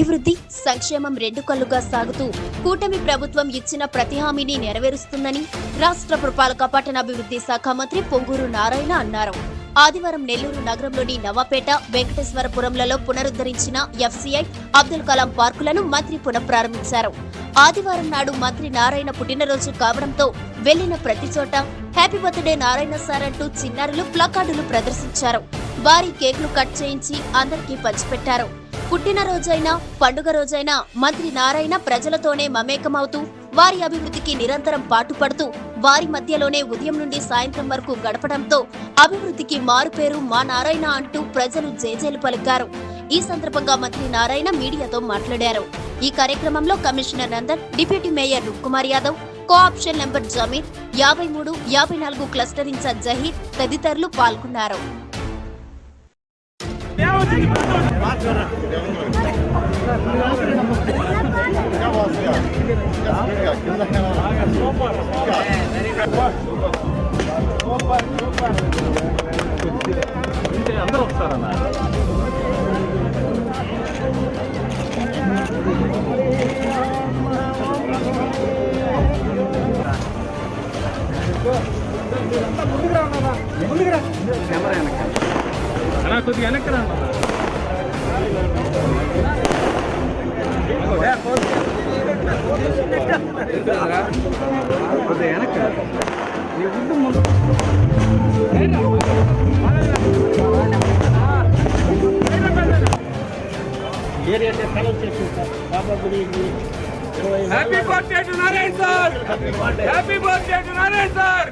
అభివృద్ధి సంక్షేమం రెండు కళ్ళుగా సాగుతూ కూటమి ప్రభుత్వం ఇచ్చిన ప్రతి హామీని నెరవేరుస్తుందని రాష్ట్ర పురపాలక పట్టణాభివృద్ధి శాఖ మంత్రి పొంగూరు నారాయణ అన్నారు. ఆదివారం నెల్లూరు నగరంలోని నవాపేట వెంకటేశ్వరపురంలలో పునరుద్ధరించిన ఎఫ్సీఐ అబ్దుల్ కలాం పార్కులను మంత్రి పునఃప్రారంభించారు. ఆదివారం నాడు మంత్రి నారాయణ పుట్టినరోజు కావడంతో వెళ్ళిన ప్రతి చోట హ్యాపీ బర్త్డే నారాయణ సార్ అంటూ చిన్నారులు ప్లకార్డులు ప్రదర్శించారు. భారీ కేకులు కట్ చేయించి అందరికీ పంచిపెట్టారు. పుట్టినరోజైనా పండుగ రోజైనా మంత్రి నారాయణ ప్రజలతోనే మమేకమవుతూ వారి అభివృద్ధికి నిరంతరం పాటుపడుతూ వారి మధ్యలోనే ఉదయం నుండి సాయంత్రం వరకు గడపడంతో అభివృద్ధికి మారుపేరు మా నారాయణ అంటూ ప్రజలు జేజేలు పలికారు. ఈ సందర్భంగా మంత్రి నారాయణ మీడియాతో మాట్లాడారు. ఈ కార్యక్రమంలో commissioner Nandan deputy mayor Kumar Yadav co-option number Zameer యాభై మూడు యాభై నాలుగు క్లస్టర్ ఇన్ఛార్జ్ జహీర్ తదితరులు పాల్గొన్నారు. అందరూ వస్తారన్న అన్నా కొద్దిగా వెనక్కి రా అన్న. కొద్దిగా వెనక్కి రా. నీ ముందు ముందు happy birthday to Narayan sir happy birthday to Narayan sir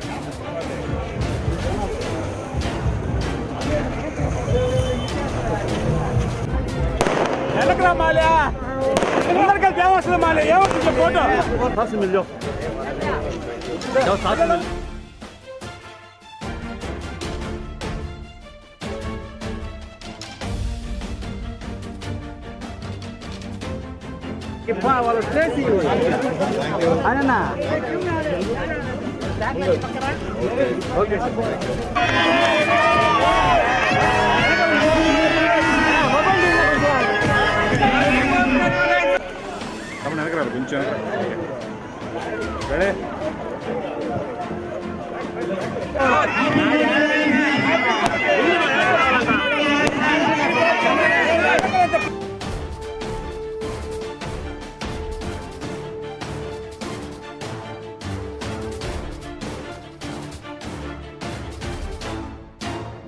వెనకరా Mallya అందరికీ దేవస్థానం మాల్యా ఏమవుతుంది photo sauce mill sauce mill వాళ్ళు చేసి అన్నా ఓకే వెనకరాలి కొంచెం రెడీ?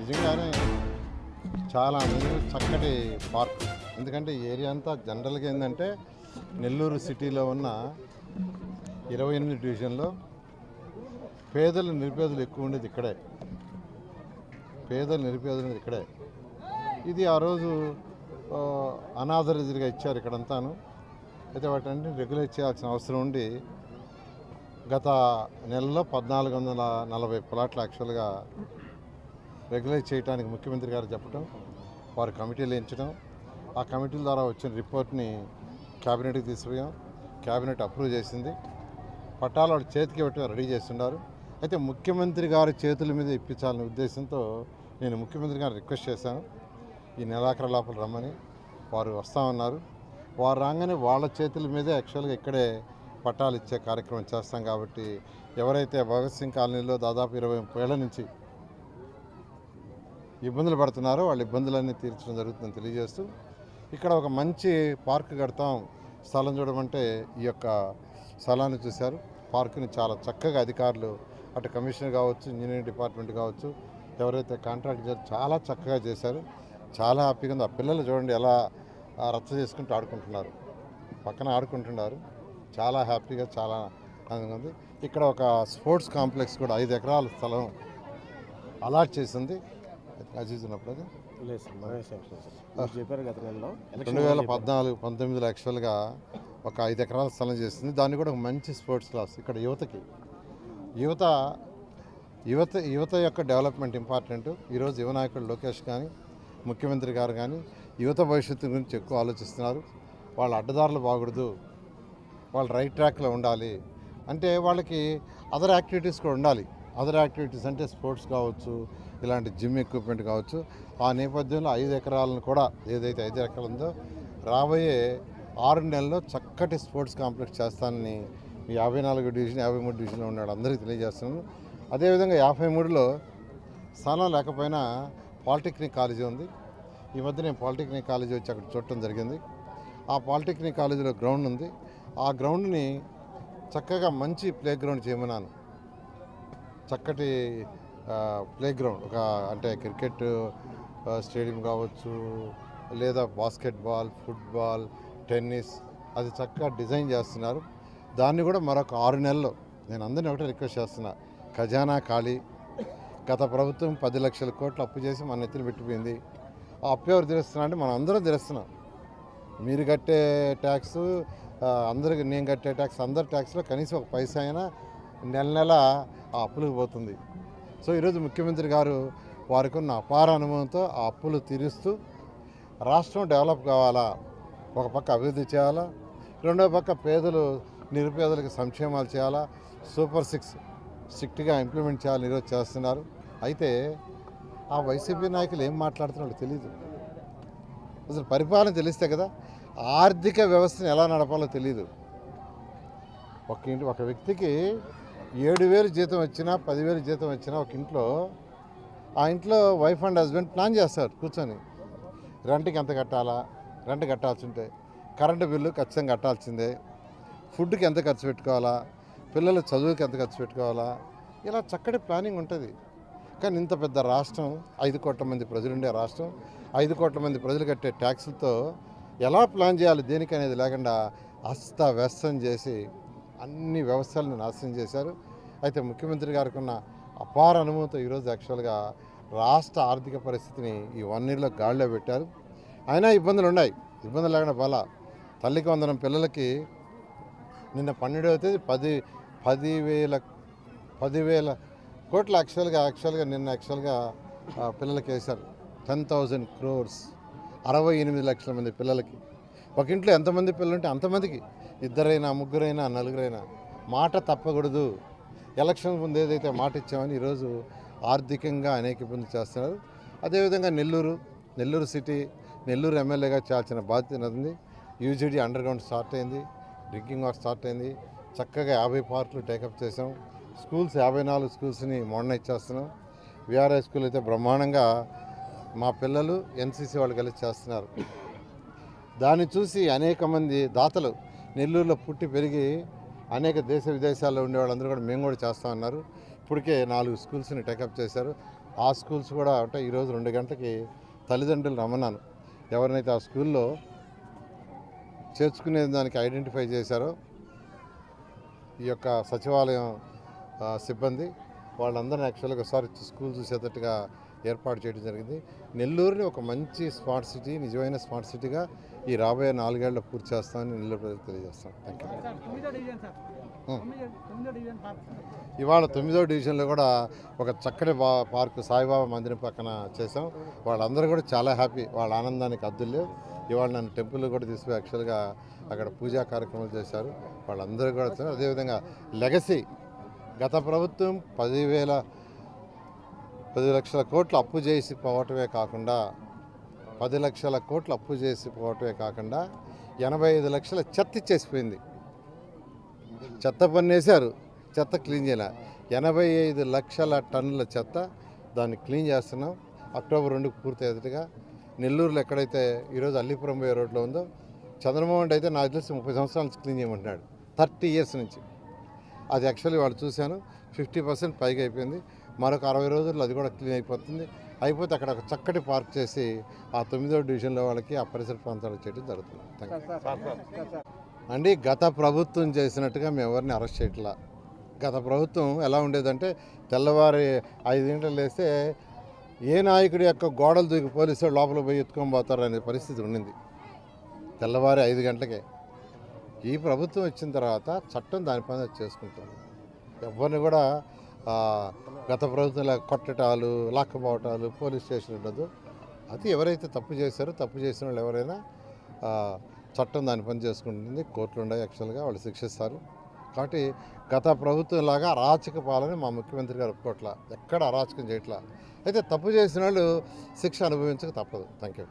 నిజంగానే చాలా చక్కటి పార్క్. ఎందుకంటే ఈ ఏరియా అంతా జనరల్గా ఏంటంటే నెల్లూరు సిటీలో ఉన్న ఇరవై ఎనిమిది డివిజన్లో పేదలు నిరుపేదలు ఎక్కువ ఉండేది ఇక్కడే. పేదలు నిరుపేదలు ఉండేది ఇక్కడే. ఇది ఆ రోజు అనాథరైజ్డ్గా ఇచ్చారు ఇక్కడంతాను. అయితే వాటిని రెగ్యులేట్ చేయాల్సిన అవసరం ఉండి గత నెలలో పద్నాలుగు వందల నలభై ప్లాట్లు యాక్చువల్గా రెగ్యులేట్ చేయడానికి ముఖ్యమంత్రి గారు చెప్పడం వారు కమిటీలు ఎంచడం ఆ కమిటీల ద్వారా వచ్చిన రిపోర్ట్ని క్యాబినెట్కి తీసుకుపోయాం. క్యాబినెట్ అప్రూవ్ చేసింది. పట్టాలు వాళ్ళు చేతికి పెట్టి రెడీ చేస్తున్నారు. అయితే ముఖ్యమంత్రి గారి చేతుల మీద ఇప్పించాలనే ఉద్దేశంతో నేను ముఖ్యమంత్రి గారిని రిక్వెస్ట్ చేశాను. ఈ నెలాఖరు లోపల రమ్మని వారు వస్తామన్నారు వారు రాగానే వాళ్ళ చేతుల మీదే యాక్చువల్గా ఇక్కడే పట్టాలు ఇచ్చే కార్యక్రమం చేస్తాం కాబట్టి ఎవరైతే భగత్ సింగ్ కాలనీలో దాదాపు ఇరవై ముప్పై ఏళ్ళ నుంచి ఇబ్బందులు పడుతున్నారో వాళ్ళ ఇబ్బందులన్నీ తీర్చడం జరుగుతుందని తెలియజేస్తూ ఇక్కడ ఒక మంచి పార్క్ కడతాం స్థలం చూడమంటే ఈ యొక్క స్థలాన్ని చూశారు. పార్కుని చాలా చక్కగా అధికారులు అటు కమిషనర్ కావచ్చు ఇంజనీరింగ్ డిపార్ట్మెంట్ కావచ్చు ఎవరైతే కాంట్రాక్ట్ చేశారు చాలా చక్కగా చేశారు. చాలా హ్యాపీగా ఉంది. ఆ పిల్లలు చూడండి ఎలా రచ్చ చేసుకుంటూ ఆడుకుంటున్నారు. పక్కన ఆడుకుంటున్నారు. చాలా హ్యాపీగా చాలా ఆనందంగా ఉంది. ఇక్కడ ఒక స్పోర్ట్స్ కాంప్లెక్స్ కూడా ఐదు ఎకరాల స్థలం అలాట్ చేసింది. అజీజ్ ఉన్నప్పుడు అది. లేదు సార్ మనమే శాంక్షన్ సార్. మీరు చెప్పారు గత నెలలో రెండు వేల పద్నాలుగు పంతొమ్మిదిలో యాక్చువల్గా ఒక ఐదు ఎకరాల స్థలం చేస్తుంది దాన్ని కూడా ఒక మంచి స్పోర్ట్స్ క్లాస్ ఇక్కడ యువతకి. యువత యువత యువత యొక్క డెవలప్మెంట్ ఇంపార్టెంట్. ఈరోజు యువ నాయకుడు లోకేష్ కానీ ముఖ్యమంత్రి గారు కానీ యువత భవిష్యత్తు గురించి ఎక్కువ ఆలోచిస్తున్నారు. వాళ్ళ అడ్డదారులు బాగూడదు. వాళ్ళు రైట్ ట్రాక్లో ఉండాలి. అంటే వాళ్ళకి అదర్ యాక్టివిటీస్ కూడా ఉండాలి. అదర్ యాక్టివిటీస్ అంటే స్పోర్ట్స్ కావచ్చు ఇలాంటి జిమ్ ఎక్విప్మెంట్ కావచ్చు. ఆ నేపథ్యంలో ఐదు ఎకరాలను కూడా ఏదైతే ఐదు ఎకరాలు ఉందో రాబోయే ఆరు నెలల్లో చక్కటి స్పోర్ట్స్ కాంప్లెక్స్ చేస్తానని మీ యాభై నాలుగు డివిజన్ యాభై మూడు డివిజన్లో ఉన్నాడు. అందరికీ తెలియజేస్తున్నాను. అదేవిధంగా యాభై మూడులో స్థానం లేకపోయినా పాలిటెక్నిక్ కాలేజీ ఉంది. ఈ మధ్య నేను పాలిటెక్నిక్ కాలేజీ వచ్చి అక్కడ చూడటం జరిగింది. ఆ పాలిటెక్నిక్ కాలేజీలో గ్రౌండ్ ఉంది. ఆ గ్రౌండ్ని చక్కగా మంచి ప్లే గ్రౌండ్ చేయమన్నాను. చక్కటి ప్లే గ్రౌండ్ ఒక అంటే క్రికెట్ స్టేడియం కావచ్చు లేదా బాస్కెట్బాల్ ఫుట్బాల్ టెన్నిస్ అది చక్కగా డిజైన్ చేస్తున్నారు. దాన్ని కూడా మరొక ఆరు నెలల్లో నేను అందరినీ ఒకటే రిక్వెస్ట్ చేస్తున్నా. ఖజానా ఖాళీ. గత ప్రభుత్వం పది లక్షల కోట్లు అప్పు చేసి మన నెత్తిన పెట్టిపోయింది. ఆ అప్పు ఎవరు తీరుస్తున్నా అంటే మనం అందరం తీరుస్తున్నాం. మీరు కట్టే ట్యాక్స్ అందరికి నేను కట్టే ట్యాక్స్ అందరి ట్యాక్స్లో కనీసం ఒక పైసా అయినా నెల నెల ఆ అప్పులకు పోతుంది. సో ఈరోజు ముఖ్యమంత్రి గారు వారికి ఉన్న అపార అనుభవంతో ఆ అప్పులు తీరుస్తూ రాష్ట్రం డెవలప్ కావాలా? ఒక పక్క అభివృద్ధి చేయాలా? రెండో పక్క పేదలు నిరుపేదలకు సంక్షేమాలు చేయాలా? సూపర్ సిక్స్ స్ట్రిక్ట్గా ఇంప్లిమెంట్ చేయాలని ఈరోజు చేస్తున్నారు. అయితే ఆ వైసీపీ నాయకులు ఏం మాట్లాడుతున్నారో తెలియదు అసలు పరిపాలన తెలిస్తే కదా ఆర్థిక వ్యవస్థను ఎలా నడపాలో తెలియదు ఒక ఇంటి ఒక వ్యక్తికి ఏడు వేలు జీతం వచ్చినా పదివేలు జీతం వచ్చినా ఒక ఇంట్లో ఆ ఇంట్లో వైఫ్ అండ్ హస్బెండ్ ప్లాన్ చేస్తారు కూర్చొని. రెంట్కి ఎంత కట్టాలా? రెంట్ కట్టాల్సి ఉంటే కరెంటు బిల్లు ఖచ్చితంగా కట్టాల్సిందే. ఫుడ్కి ఎంత ఖర్చు పెట్టుకోవాలా? పిల్లల చదువుకి ఎంత ఖర్చు పెట్టుకోవాలా? ఇలా చక్కటి ప్లానింగ్ ఉంటుంది. కానీ ఇంత పెద్ద రాష్ట్రం ఐదు కోట్ల మంది ప్రజలుండే రాష్ట్రం ఐదు కోట్ల మంది ప్రజలు కట్టే ట్యాక్సులతో ఎలా ప్లాన్ చేయాలి దేనికి అనేది లేకుండా అస్తవ్యస్తం చేసి అన్ని వ్యవస్థలను నాశనం చేశారు. అయితే ముఖ్యమంత్రి గారికి ఉన్న అపార అనుభవంతో ఈరోజు యాక్చువల్గా రాష్ట్ర ఆర్థిక పరిస్థితిని ఈ వన్ ఇయర్లో గాడిలో పెట్టారు. అయినా ఇబ్బందులు ఉన్నాయి. ఇబ్బందులు లేకుండా బల తల్లికి వందనం పిల్లలకి నిన్న పన్నెండవ తేదీ పది పదివేల పదివేల కోట్ల యాక్చువల్గా యాక్చువల్గా నిన్న యాక్చువల్గా పిల్లలకి వేశారు టెన్ థౌజండ్ క్రోర్స్ అరవై ఎనిమిది లక్షల మంది పిల్లలకి. ఒక ఇంట్లో ఎంతమంది పిల్లలు ఉంటే అంతమందికి. ఇద్దరైనా ముగ్గురైనా నలుగురైనా మాట తప్పకూడదు. ఎలక్షన్ ముందు ఏదైతే మాట ఇచ్చామని ఈరోజు ఆర్థికంగా అనేక ఇబ్బంది చేస్తున్నారు. అదేవిధంగా నెల్లూరు నెల్లూరు సిటీ నెల్లూరు ఎమ్మెల్యేగా చేయాల్సిన బాధ్యత ఉంది యూజీడీ అండర్ గ్రౌండ్ స్టార్ట్ అయింది డ్రింకింగ్ వాటర్ స్టార్ట్ అయింది. చక్కగా యాభై పార్కులు టేకప్ చేసాం స్కూల్స్ యాభై నాలుగు స్కూల్స్ని మోడర్నైజ్ చేస్తున్నాం. విఆర్ఐ స్కూల్ అయితే బ్రహ్మాండంగా మా పిల్లలు ఎన్సీసీ వాళ్ళు కలిసి చేస్తున్నారు. దాన్ని చూసి అనేక మంది దాతలు నెల్లూరులో పుట్టి పెరిగి అనేక దేశ విదేశాల్లో ఉండే వాళ్ళందరూ కూడా మేము కూడా చేస్తా ఉన్నారు. ఇప్పటికే నాలుగు స్కూల్స్ని టేకప్ చేశారు. ఆ స్కూల్స్ కూడా అంటే ఈరోజు రెండు గంటలకి తల్లిదండ్రులు రమ్మన్నాను ఎవరినైతే ఆ స్కూల్లో చేర్చుకునే దానికి ఐడెంటిఫై చేశారో ఈ యొక్క సచివాలయం సిబ్బంది వాళ్ళందరినీ యాక్చువల్గా ఒకసారి స్కూల్ చూసేటట్టుగా ఏర్పాటు చేయడం జరిగింది. నెల్లూరుని ఒక మంచి స్మార్ట్ సిటీ నిజమైన స్మార్ట్ సిటీగా ఈ రాబోయే నాలుగేళ్ళ పూర్తి చేస్తామని నెల్లూరు ప్రజలకు తెలియజేస్తాం. థ్యాంక్ యూ ఇవాళ తొమ్మిదో డివిజన్లో కూడా ఒక చక్కటి బా పార్కు సాయిబాబా మందిరం పక్కన చేసాం వాళ్ళందరూ కూడా చాలా హ్యాపీ. వాళ్ళ ఆనందానికి అద్దులు ఇవాళ నన్ను టెంపుల్ కూడా తీసుకుని యాక్చువల్గా అక్కడ పూజా కార్యక్రమాలు చేశారు. వాళ్ళందరూ కూడా. అదేవిధంగా లెగసీ గత ప్రభుత్వం పదివేల పది లక్షల కోట్లు అప్పు చేసి పోవటమే కాకుండా పది లక్షల కోట్లు అప్పు చేసి పోవటమే కాకుండా ఎనభై ఐదు లక్షల చెత్త ఇచ్చేసిపోయింది. చెత్త పన్నేశారు చెత్త క్లీన్ చేయాల. ఎనభై ఐదు లక్షల టన్నుల చెత్త దాన్ని క్లీన్ చేస్తున్నాం. అక్టోబర్ రెండుకు పూర్తి అయ్యేట్టుగా నెల్లూరులో ఎక్కడైతే ఈరోజు అల్లిపురం పోయే రోడ్లో ఉందో చంద్రమోహన్ రెడ్డి అయితే నాకు తెలిసి ముప్పై సంవత్సరాల నుంచి క్లీన్ చేయమంటున్నాడు. థర్టీ ఇయర్స్ నుంచి. అది యాక్చువల్లీ వాళ్ళు చూశాను ఫిఫ్టీ పర్సెంట్ పైగా అయిపోయింది. మరొక అరవై రోజుల్లో అది కూడా క్లీన్ అయిపోతుంది. అయిపోతే అక్కడ ఒక చక్కటి పార్క్ చేసి ఆ తొమ్మిదో డివిజన్లో వాళ్ళకి ఆ పరిసర ప్రాంతాలకు చేయడం జరుగుతుంది. అండి గత ప్రభుత్వం చేసినట్టుగా మేము ఎవరిని అరెస్ట్ చేయట్లా? గత ప్రభుత్వం ఎలా ఉండేదంటే తెల్లవారి ఐదు గంటలు లేస్తే ఏ నాయకుడి యొక్క గోడలు దూకి పోలీసులు లోపల పోయి ఎత్తుకొని పోతారు అనే పరిస్థితి ఉండింది. తెల్లవారి ఐదు గంటలకే. ఈ ప్రభుత్వం వచ్చిన తర్వాత చట్టం దాని పని చేసుకుంటుంది. ఎవరిని కూడా గత ప్రభుత్వంలో కొట్టటాలు లాక్కుపోవటాలు పోలీస్ స్టేషన్ ఉండదు. అది ఎవరైతే తప్పు చేశారో తప్పు చేసిన వాళ్ళు ఎవరైనా చట్టం దాని పని చేసుకుంటుంది. కోర్టులు ఉన్నాయి యాక్చువల్గా వాళ్ళు శిక్షిస్తారు. కాబట్టి గత ప్రభుత్వం లాగా అరాచక పాలన మా ముఖ్యమంత్రి గారు ఒప్పుకోవట్లా. ఎక్కడ అరాచకం చేయట్లా. అయితే తప్పు చేసిన వాళ్ళు శిక్ష అనుభవించక తప్పదు. Thank you